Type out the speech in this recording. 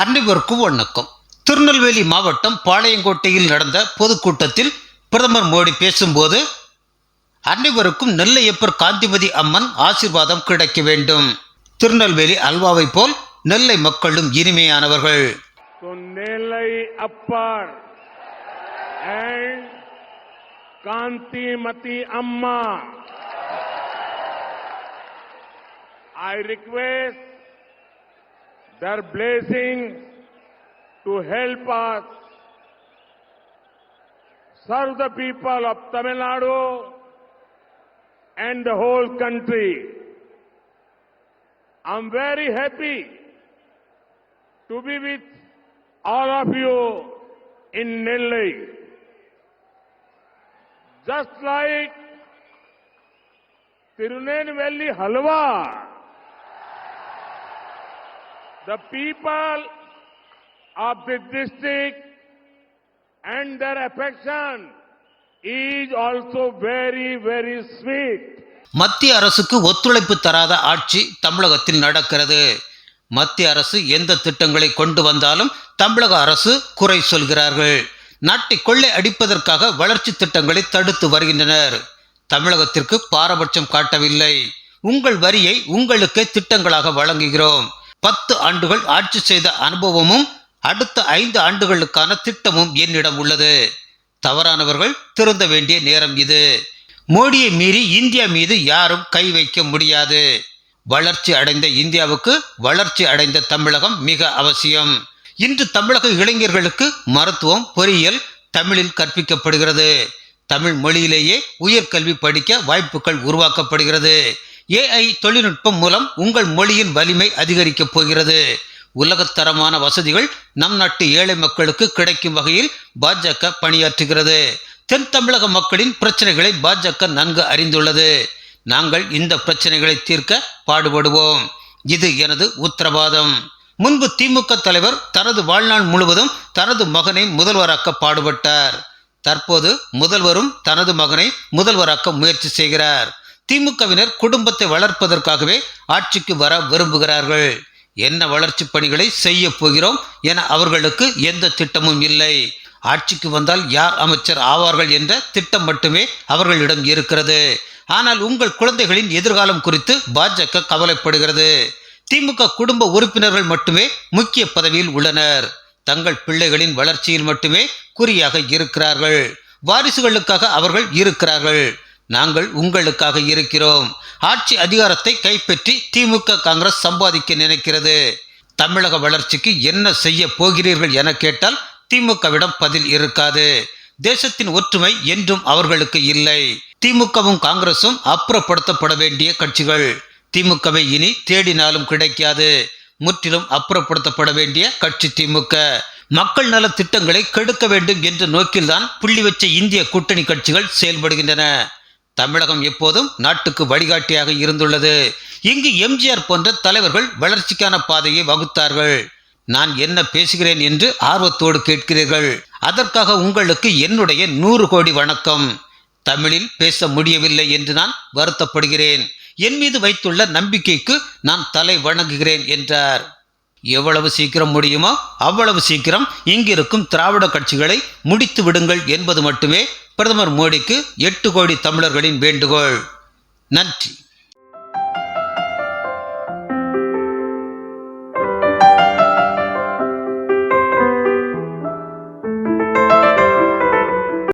அன்னைவருக்கும் வணக்கம் திருநெல்வேலி மாவட்டம் பாளையங்கோட்டையில் நடந்த பொதுக்கூட்டத்தில் பிரதமர் மோடி பேசும்போது அன்னைவருக்கும் நெல்லையப்பர் காந்திமதி அம்மன் ஆசிர்வாதம் கிடைக்க வேண்டும். திருநெல்வேலி அல்வாவை போல் நெல்லை மக்களும் இனிமையானவர்கள். நெல்லை அப்பர். காந்திமதி அம்மா. I request their blessing to help us serve the people of Tamil Nadu and the whole country. I'm very happy to be with all of you in Nellai. Just like Tirunelveli Halwa, the people of the district and their affection is also very, very sweet. மத்திய அரசுக்கு ஒத்துழைப்பு தராத ஆட்சி தமிழகத்தில் நடக்கிறது. மத்திய அரசு எந்த திட்டங்களை கொண்டு வந்தாலும் தமிழக அரசு குறை சொல்கிறார்கள். நாட்டை கொள்ளை அடிப்பதற்காக வளர்ச்சி திட்டங்களை தடுத்து வருகின்றனர். தமிழகத்திற்கு பாரபட்சம் காட்டவில்லை. உங்கள் வரியை உங்களுக்கே திட்டங்களாக வழங்குகிறோம். பத்து ஆண்டுகள் ஆட்சி செய்த அனுபவமும் அடுத்த ஐந்து ஆண்டுகளுக்கான திட்டமும் என்னிடம் உள்ளது. தவறானவர்கள் திருந்த வேண்டிய நேரம் இது. மோடியை மீறி இந்தியா மீது யாரும் கை வைக்க முடியாது. வளர்ச்சி அடைந்த இந்தியாவுக்கு வளர்ச்சி அடைந்த தமிழகம் மிக அவசியம். இன்று தமிழக இளைஞர்களுக்கு மருத்துவம் பொறியியல் தமிழில் கற்பிக்கப்படுகிறது. தமிழ் மொழியிலேயே உயர்கல்வி படிக்க வாய்ப்புகள் உருவாக்கப்படுகிறது. ஏஐ தொழில்நுட்பம் மூலம் உங்கள் மொழியின் வலிமை அதிகரிக்கப் போகிறது. உலகத்தரமான வசதிகள் நம் நாட்டு ஏழை மக்களுக்கு கிடைக்கும் வகையில் பாஜக பணியாற்றுகிறது. தென் தமிழக மக்களின் பிரச்சனைகளை பாஜக நன்கு அறிந்துள்ளது. நாங்கள் இந்த பிரச்சனைகளை தீர்க்க பாடுபடுவோம். இது எனது உத்தரவாதம். முன்பு திமுக தலைவர் தனது வாழ்நாள் முழுவதும் தனது மகனை முதல்வராக்க பாடுபட்டார். தற்போது முதல்வரும் தனது மகனை முதல்வராக்க முயற்சி செய்கிறார். திமுகவினர் குடும்பத்தை வளர்ப்பதற்காகவே ஆட்சிக்கு வர விரும்புகிறார்கள். என்ன வளர்ச்சி பணிகளை செய்ய போகிறோம் என அவர்களுக்கு எந்த திட்டமும் இல்லை. ஆட்சிக்கு வந்தால் யார் அமைச்சர் ஆவார்கள் என்ற திட்டம் மட்டுமே அவர்களிடம் இருக்கிறது. ஆனால் உங்கள் குழந்தைகளின் எதிர்காலம் குறித்து பாஜக கவலைப்படுகிறது. திமுக குடும்ப உறுப்பினர்கள் மட்டுமே முக்கிய பதவியில் உள்ளனர். தங்கள் பிள்ளைகளின் வளர்ச்சியில் மட்டுமே குறியாக இருக்கிறார்கள். வாரிசுகளுக்காக அவர்கள் இருக்கிறார்கள். நாங்கள் உங்களுக்காக இருக்கிறோம். ஆட்சி அதிகாரத்தை கைப்பற்றி திமுக காங்கிரஸ் சம்பாதிக்க நினைக்கிறது. தமிழக வளர்ச்சிக்கு என்ன செய்ய போகிறீர்கள் என கேட்டால் திமுகவிடம் பதில் இருக்காது. தேசத்தின் ஒற்றுமை என்றும் அவர்களுக்கு இல்லை. திமுகவும் காங்கிரசும் அப்புறப்படுத்தப்பட வேண்டிய கட்சிகள். திமுகவை இனி தேடினாலும் கிடைக்காது. முற்றிலும் அப்புறப்படுத்தப்பட வேண்டிய கட்சி திமுக. மக்கள் நல திட்டங்களை கெடுக்க வேண்டும் என்ற நோக்கில்தான் புள்ளி வச்ச இந்திய கூட்டணி கட்சிகள் செயல்படுகின்றன. தமிழகம் எப்போதும் நாட்டுக்கு வழிகாட்டியாக இருந்துள்ளது. இங்கு எம்ஜிஆர் போன்ற தலைவர்கள் வளர்ச்சிக்கான பாதையை வகுத்தார்கள். நான் என்ன பேசுகிறேன் என்று ஆர்வத்தோடு கேட்கிறீர்கள். அதற்காக உங்களுக்கு என்னுடைய நூறு கோடி வணக்கம். தமிழில் பேச முடியவில்லை என்று நான் வருத்தப்படுகிறேன். என் மீது வைத்துள்ள நம்பிக்கைக்கு நான் தலை வணங்குகிறேன் என்றார். எவ்வளவு சீக்கிரம் முடியுமோ அவ்வளவு சீக்கிரம் இங்கிருக்கும் திராவிட கட்சிகளை முடித்து விடுங்கள் என்பது மட்டுமே பிரதமர் மோடிக்கு எட்டு கோடி தமிழர்களின் வேண்டுகோள். நன்றி.